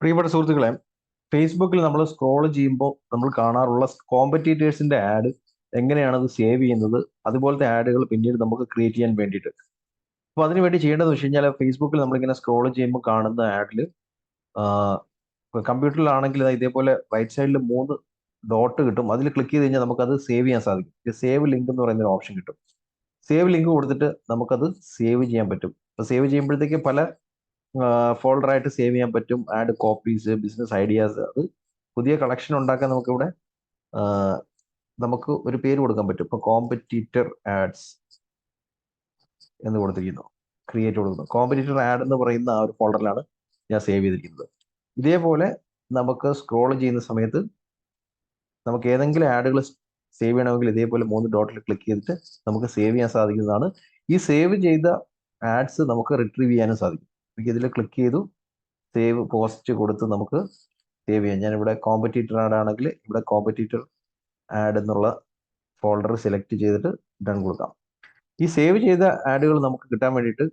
പ്രിയപ്പെട്ട സുഹൃത്തുക്കളെ ഫേസ്ബുക്കിൽ നമ്മൾ സ്ക്രോൾ ചെയ്യുമ്പോൾ നമ്മൾ കാണാറുള്ള കോമ്പറ്റീറ്റേഴ്സിന്റെ ആഡ് എങ്ങനെയാണ് അത് സേവ് ചെയ്യുന്നത് അതുപോലത്തെ ആഡുകൾ പിന്നീട് നമുക്ക് ക്രിയേറ്റ് ചെയ്യാൻ വേണ്ടിയിട്ട്. അപ്പോൾ അതിന് വേണ്ടി ചെയ്യേണ്ടതെന്ന് വെച്ച് കഴിഞ്ഞാൽ ഫേസ്ബുക്കിൽ നമ്മളിങ്ങനെ സ്ക്രോൾ ചെയ്യുമ്പോൾ കാണുന്ന ആഡിൽ കമ്പ്യൂട്ടറിലാണെങ്കിൽ ഇതേപോലെ റൈറ്റ് സൈഡിൽ മൂന്ന് ഡോട്ട് കിട്ടും. അതിൽ ക്ലിക്ക് ചെയ്ത് കഴിഞ്ഞാൽ നമുക്കത് സേവ് ചെയ്യാൻ സാധിക്കും. സേവ് ലിങ്ക് എന്ന് പറയുന്ന ഒരു ഓപ്ഷൻ കിട്ടും. സേവ് ലിങ്ക് കൊടുത്തിട്ട് നമുക്കത് സേവ് ചെയ്യാൻ പറ്റും. അപ്പോൾ സേവ് ചെയ്യുമ്പോഴത്തേക്ക് പല ഫോൾഡറായിട്ട് സേവ് ചെയ്യാൻ പറ്റും. ആഡ് കോപ്പീസ് ബിസിനസ് ഐഡിയാസ് അത് പുതിയ കളക്ഷൻ ഉണ്ടാക്കാൻ നമുക്കിവിടെ നമുക്ക് ഒരു പേര് കൊടുക്കാൻ പറ്റും. ഇപ്പൊ കോമ്പറ്റീറ്റർ ആഡ്സ് എന്ന് കൊടുത്തിരിക്കുന്നു. ക്രിയേറ്റ് കൊടുക്കുന്നു. കോമ്പറ്റീറ്റർ ആഡ് എന്ന് പറയുന്ന ആ ഒരു ഫോൾഡറിലാണ് ഞാൻ സേവ് ചെയ്തിരിക്കുന്നത്. ഇതേപോലെ നമുക്ക് സ്ക്രോൾ ചെയ്യുന്ന സമയത്ത് നമുക്ക് ഏതെങ്കിലും ആഡുകൾ സേവ് ചെയ്യണമെങ്കിൽ ഇതേപോലെ മൂന്ന് ഡോട്ടിൽ ക്ലിക്ക് ചെയ്തിട്ട് നമുക്ക് സേവ് ചെയ്യാൻ സാധിക്കുന്നതാണ്. ഈ സേവ് ചെയ്ത ആഡ്സ് നമുക്ക് റിട്രീവ് ചെയ്യാനും സാധിക്കും. ഇതിൽ ക്ലിക്ക് ചെയ്തു. സേവ് പോസ്റ്റ് കൊടുത്ത് നമുക്ക് സേവ് ചെയ്യാം. ഞാനിവിടെ കോമ്പറ്റീറ്റർ ആഡ് ആണെങ്കിൽ ഇവിടെ കോമ്പറ്റീറ്റർ ആഡ് എന്നുള്ള ഫോൾഡർ സെലക്ട് ചെയ്തിട്ട് ഡൺ കൊടുക്കാം. ഈ സേവ് ചെയ്ത ആഡുകൾ നമുക്ക് കിട്ടാൻ വേണ്ടിയിട്ട്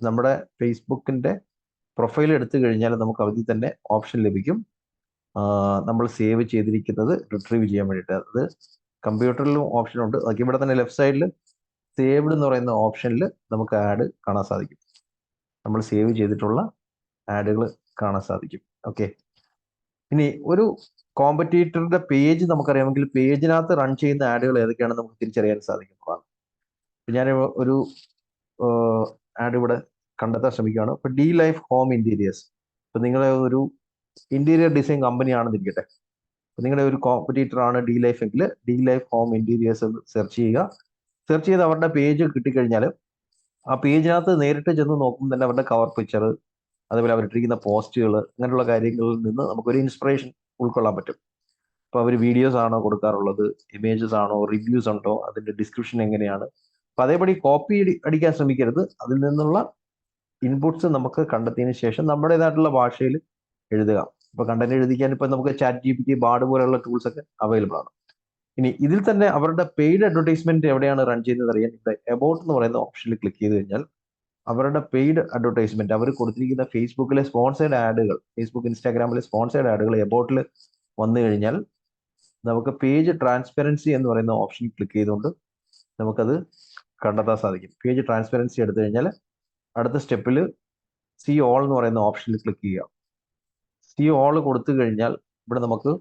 നമ്മുടെ ഫേസ്ബുക്കിന്റെ പ്രൊഫൈൽ എടുത്തു കഴിഞ്ഞാൽ നമുക്ക് അതിൽ തന്നെ ഓപ്ഷൻ ലഭിക്കും. നമ്മൾ സേവ് ചെയ്തിരിക്കുന്നത് റിട്രീവ് ചെയ്യാൻ വേണ്ടിയിട്ട്. അത് കമ്പ്യൂട്ടറിലും ഓപ്ഷൻ ഉണ്ട്. ഇവിടെ തന്നെ ലെഫ്റ്റ് സൈഡിൽ സേവ്ഡ് എന്ന് പറയുന്ന ഓപ്ഷനിൽ നമുക്ക് ആഡ് കാണാൻ സാധിക്കും. നമ്മൾ സേവ് ചെയ്തിട്ടുള്ള ആഡുകൾ കാണാൻ സാധിക്കും. ഓക്കെ ഇനി ഒരു കോമ്പറ്റീറ്ററിന്റെ പേജ് നമുക്കറിയാമെങ്കിൽ പേജിനകത്ത് റൺ ചെയ്യുന്ന ആഡുകൾ ഏതൊക്കെയാണെന്ന് നമുക്ക് തിരിച്ചറിയാൻ സാധിക്കുന്നതാണ്. ഞാൻ ഒരു ആഡ് ഇവിടെ കണ്ടെത്താൻ ശ്രമിക്കുകയാണ്. ഇപ്പൊ ഡി ലൈഫ് ഹോം ഇന്റീരിയേഴ്സ് ഇപ്പൊ നിങ്ങളെ ഒരു ഇന്റീരിയർ ഡിസൈൻ കമ്പനി ആണെന്നിരിക്കട്ടെ. നിങ്ങളുടെ ഒരു കോമ്പറ്റീറ്റർ ആണ് ഡി ലൈഫ് എങ്കിൽ D Life home interiors search ചെയ്യുക. സെർച്ച് ചെയ്ത് അവരുടെ പേജ് കിട്ടിക്കഴിഞ്ഞാൽ ആ പേജിനകത്ത് നേരിട്ട് ചെന്ന് നോക്കുമ്പോൾ തന്നെ അവരുടെ കവർ പിക്ചർ അതുപോലെ അവരിട്ടിരിക്കുന്ന പോസ്റ്റുകൾ അങ്ങനെയുള്ള കാര്യങ്ങളിൽ നിന്ന് നമുക്കൊരു ഇൻസ്പിറേഷൻ ഉൾക്കൊള്ളാൻ പറ്റും. അപ്പോൾ അവർ വീഡിയോസ് ആണോ കൊടുക്കാറുള്ളത് ഇമേജസ് ആണോ റിവ്യൂസ് ഉണ്ടോ അതിന്റെ ഡിസ്ക്രിപ്ഷൻ എങ്ങനെയാണ്? അപ്പോൾ അതേപടി കോപ്പി അടിക്കാൻ ശ്രമിക്കരുത്. അതിൽ നിന്നുള്ള ഇൻപുട്സ് നമുക്ക് കണ്ടെത്തിയതിന് ശേഷം നമ്മുടേതായിട്ടുള്ള ഭാഷയിൽ എഴുതുക. ഇപ്പോൾ കണ്ടന്റ് എഴുതിക്കാൻ ഇപ്പോൾ നമുക്ക് chat G P T Bard പോലെയുള്ള ടൂൾസ് ഒക്കെ അവൈലബിൾ ആണ്. ഇനി ഇതിൽ തന്നെ അവരുടെ പെയ്ഡ് അഡ്വർടൈസ്മെന്റ് എവിടെയാണ് റൺ ചെയ്യുന്നത് അറിയാൻ ഇവിടെ എബൌട്ട് എന്ന് പറയുന്ന ഓപ്ഷനിൽ ക്ലിക്ക് ചെയ്ത് കഴിഞ്ഞാൽ അവരുടെ പെയ്ഡ് അഡ്വർടൈസ്മെന്റ് അവർ കൊടുത്തിരിക്കുന്ന ഫേസ്ബുക്കിലെ സ്പോൺസേഡ് ആഡുകൾ ഫേസ്ബുക്ക് ഇൻസ്റ്റാഗ്രാമിലെ സ്പോൺസേഡ് ആഡുകൾ എബൌട്ടിൽ വന്നു കഴിഞ്ഞാൽ നമുക്ക് പേജ് ട്രാൻസ്പെറൻസി എന്ന് പറയുന്ന ഓപ്ഷൻ ക്ലിക്ക് ചെയ്തുകൊണ്ട് നമുക്കത് കണ്ടെത്താൻ സാധിക്കും. പേജ് ട്രാൻസ്പെറൻസി എടുത്തു കഴിഞ്ഞാൽ അടുത്ത സ്റ്റെപ്പിൽ സി ഓൾ എന്ന് പറയുന്ന ഓപ്ഷനിൽ ക്ലിക്ക് ചെയ്യുക. സി ഓൾ കൊടുത്തു കഴിഞ്ഞാൽ ഇവിടെ നമുക്ക്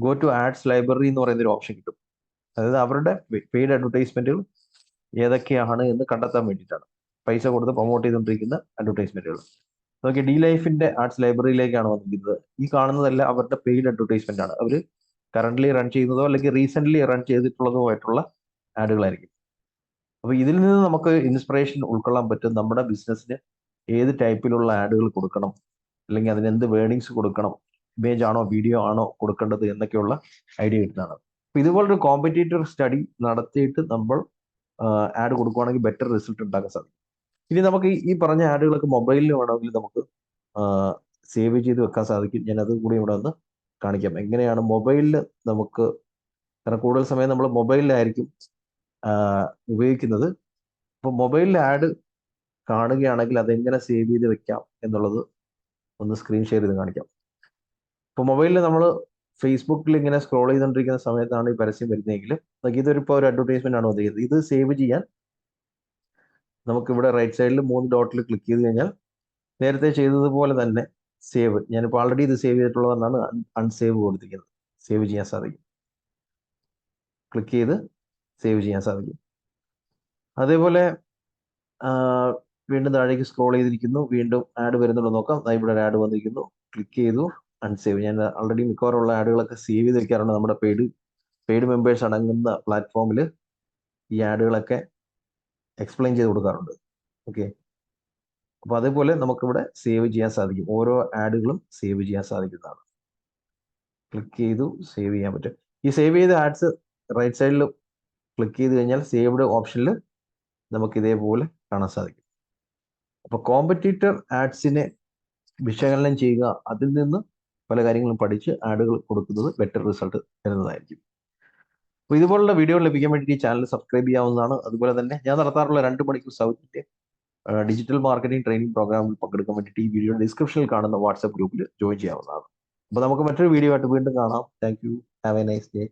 ഗോ ടു ആഡ്സ് ലൈബ്രറി എന്ന് പറയുന്ന ഒരു ഓപ്ഷൻ കിട്ടും. അതായത് അവരുടെ പെയ്ഡ് അഡ്വർടൈസ്മെന്റുകൾ ഏതൊക്കെയാണ് എന്ന് കണ്ടെത്താൻ വേണ്ടിയിട്ടാണ്. പൈസ കൊടുത്ത് പ്രൊമോട്ട് ചെയ്തുകൊണ്ടിരിക്കുന്ന അഡ്വർടൈസ്മെന്റുകൾ നോക്കി ഡി ലൈഫിന്റെ ആർട്സ് ലൈബ്രറിയിലേക്കാണ് വന്നിരിക്കുന്നത്. ഈ കാണുന്നതല്ല അവരുടെ പെയ്ഡ് അഡ്വർടൈസ്മെന്റ് ആണ്. അവർ കറന്റ്ലി റൺ ചെയ്യുന്നതോ അല്ലെങ്കിൽ റീസെന്റ് റൺ ചെയ്തിട്ടുള്ളതോ ആയിട്ടുള്ള ആഡുകളായിരിക്കും. അപ്പോൾ ഇതിൽ നിന്ന് നമുക്ക് ഇൻസ്പിറേഷൻ ഉൾക്കൊള്ളാൻ പറ്റും. നമ്മുടെ ബിസിനസ്സിന് ഏത് ടൈപ്പിലുള്ള ആഡുകൾ കൊടുക്കണം? അല്ലെങ്കിൽ അതിന് എന്ത് വേർണിങ്സ് കൊടുക്കണം? ഇമേജ് ആണോ വീഡിയോ ആണോ കൊടുക്കേണ്ടത് എന്നൊക്കെയുള്ള ഐഡിയ കിട്ടുന്നതാണ്. അപ്പൊ ഇതുപോലൊരു കോമ്പറ്റേറ്റീവ് സ്റ്റഡി നടത്തിയിട്ട് നമ്മൾ ആഡ് കൊടുക്കുവാണെങ്കിൽ ബെറ്റർ റിസൾട്ട് ഉണ്ടാക്കാൻ സാധിക്കും. ഇനി നമുക്ക് ഈ- ഈ പറഞ്ഞ ആഡുകളൊക്കെ മൊബൈലിൽ വേണമെങ്കിൽ നമുക്ക് സേവ് ചെയ്ത് വെക്കാൻ സാധിക്കും. ഞാൻ അത് കൂടി ഇവിടെ ഒന്ന് കാണിക്കാം. എങ്ങനെയാണ് മൊബൈലിൽ നമുക്ക് കാരണം കൂടുതൽ സമയം നമ്മൾ മൊബൈലിലായിരിക്കും ഉപയോഗിക്കുന്നത്. അപ്പോൾ മൊബൈലിൽ ആഡ് കാണുകയാണെങ്കിൽ അതെങ്ങനെ സേവ് ചെയ്ത് വെക്കാം എന്നുള്ളത് ഒന്ന് സ്ക്രീൻ ഷെയർ ചെയ്ത് കാണിക്കാം. ഇപ്പോൾ മൊബൈലിൽ നമ്മൾ ഫേസ്ബുക്കിൽ ഇങ്ങനെ സ്ക്രോൾ ചെയ്തുകൊണ്ടിരിക്കുന്ന സമയത്താണ് ഈ പരസ്യം വരുന്നതെങ്കിൽ ഇതൊരു ഇപ്പോൾ ഒരു അഡ്വർടൈസ്മെന്റ് ആണ് വന്നിരിക്കുന്നത്. ഇത് സേവ് ചെയ്യാൻ നമുക്ക് ഇവിടെ റൈറ്റ് സൈഡിൽ മൂന്ന് ഡോട്ടിൽ ക്ലിക്ക് ചെയ്ത് കഴിഞ്ഞാൽ നേരത്തെ ചെയ്തതുപോലെ തന്നെ സേവ് ഞാനിപ്പോൾ ആൾറെഡി ഇത് സേവ് ചെയ്തിട്ടുള്ളതെന്നാണ് അൺസേവ് കൊടുത്തിരിക്കുന്നത്. സേവ് ചെയ്യാൻ സാധിക്കും. ക്ലിക്ക് ചെയ്ത് സേവ് ചെയ്യാൻ സാധിക്കും. അതേപോലെ വീണ്ടും താഴേക്ക് സ്ക്രോൾ ചെയ്തിരിക്കുന്നു. വീണ്ടും ആഡ് വരുന്നുണ്ടോ നോക്കാം. ഇവിടെ ഒരു ആഡ് വന്നിരിക്കുന്നു. ക്ലിക്ക് ചെയ്തു. അൺസേവ് ഞാൻ മിക്കവാറും ഉള്ള ആഡുകളൊക്കെ സേവ് ചെയ്ത് വെക്കാറുണ്ട് നമ്മുടെ പെയ്ഡ് പെയ്ഡ് മെമ്പേഴ്സ് അടങ്ങുന്ന പ്ലാറ്റ്ഫോമിൽ ഈ ആഡുകളൊക്കെ എക്സ്പ്ലെയിൻ ചെയ്ത് കൊടുക്കാറുണ്ട്. ഓക്കെ അപ്പോൾ അതേപോലെ നമുക്കിവിടെ സേവ് ചെയ്യാൻ സാധിക്കും. ഓരോ ആഡുകളും സേവ് ചെയ്യാൻ സാധിക്കുന്നതാണ്. ക്ലിക്ക് ചെയ്തു സേവ് ചെയ്യാൻ പറ്റും. ഈ സേവ് ചെയ്ത ആഡ്സ് റൈറ്റ് സൈഡിൽ ക്ലിക്ക് ചെയ്ത് കഴിഞ്ഞാൽ സേവ്ഡ് ഓപ്ഷനിൽ നമുക്ക് ഇതേപോലെ കാണാൻ സാധിക്കും. അപ്പോൾ കോമ്പറ്റീറ്റർ ആഡ്സിനെ വിശകലനം ചെയ്യുക അതിൽ നിന്ന് പല കാര്യങ്ങളും പഠിച്ച് ആഡുകൾ കൊടുക്കുന്നത് ബെറ്റർ റിസൾട്ട് തരുന്നതായിരിക്കും. അപ്പോൾ ഇതുപോലുള്ള വീഡിയോ ലഭിക്കാൻ വേണ്ടി ഈ ചാനൽ സബ്സ്ക്രൈബ് ചെയ്യാവുന്നതാണ്. അതുപോലെ തന്നെ ഞാൻ നടത്താറുള്ള രണ്ട് മണിക്കൂർ ഇന്ത്യ ഡിജിറ്റൽ മാർക്കറ്റിംഗ് ട്രെയിനിങ് പ്രോഗ്രാമിൽ പങ്കെടുക്കാൻ വേണ്ടിയിട്ട് ഈ വീഡിയോ ഡിസ്ക്രിപ്ഷനിൽ കാണുന്ന വാട്സ്ആപ്പ് ഗ്രൂപ്പിൽ ജോയിൻ ചെയ്യാവുന്നതാണ്. അപ്പോൾ നമുക്ക് മറ്റൊരു വീഡിയോ ആയിട്ട് വീണ്ടും കാണാം. Thank you have a nice day